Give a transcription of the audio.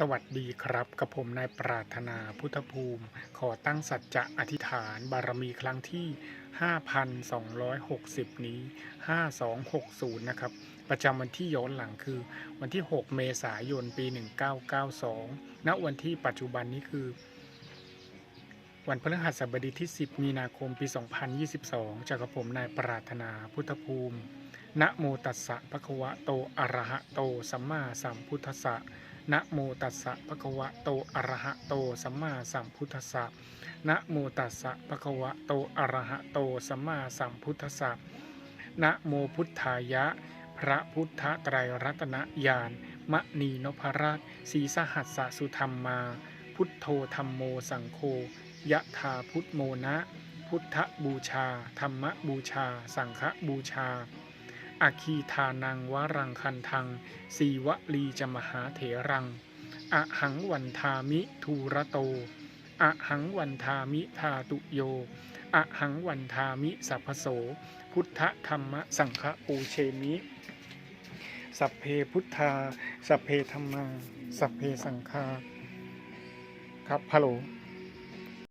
สวัสดีครับกับผมนายปรารถนาพุทธภูมิ ขอตั้งสัจจะอธิษฐานบารมีครั้งที่ 5,260 นี้ 5260 นะครับ ประจำวันที่ย้อนหลังคือ วันที่ 6 เมษายน ปี 1992 ณ วันที่ปัจจุบันนี้คือ วันพฤหัสบดีที่ 10 มีนาคมปี 2022 จากกับผมนายปรารถนาพุทธภูมิ นะโมตัสสะภะคะวะโต อะระหะโต สัมมาสัมพุทธัสสะ นะโมตัสสะภะคะวะโต อะระหะโต สัมมาสัมพุทธัสสะ นะโมตัสสะภะคะวะโต อะระหะโต สัมมาสัมพุทธัสสะ นะโมพุทธายะ พระพุทธไตรรัตนญาณมณีนพรัตน์ศรีสหัสสสุธรรมมา พุทโธธรรมโมสังโฆ ยะธาพุทโมนะ พุทธบูชา ธรรมบูชา สังฆบูชาอาคีทานังวรังคันทัง สีวลีจมหาเถรังอะหังวันทามิทูระโตอะหังวันทามิทาตุโยอะหังวันทามิสัพโส พุทธธรรมสังฆปูเชมิ สัพเพพุทธา สัพเพธรรมังสัพเพสังฆา ครับฮัลโหล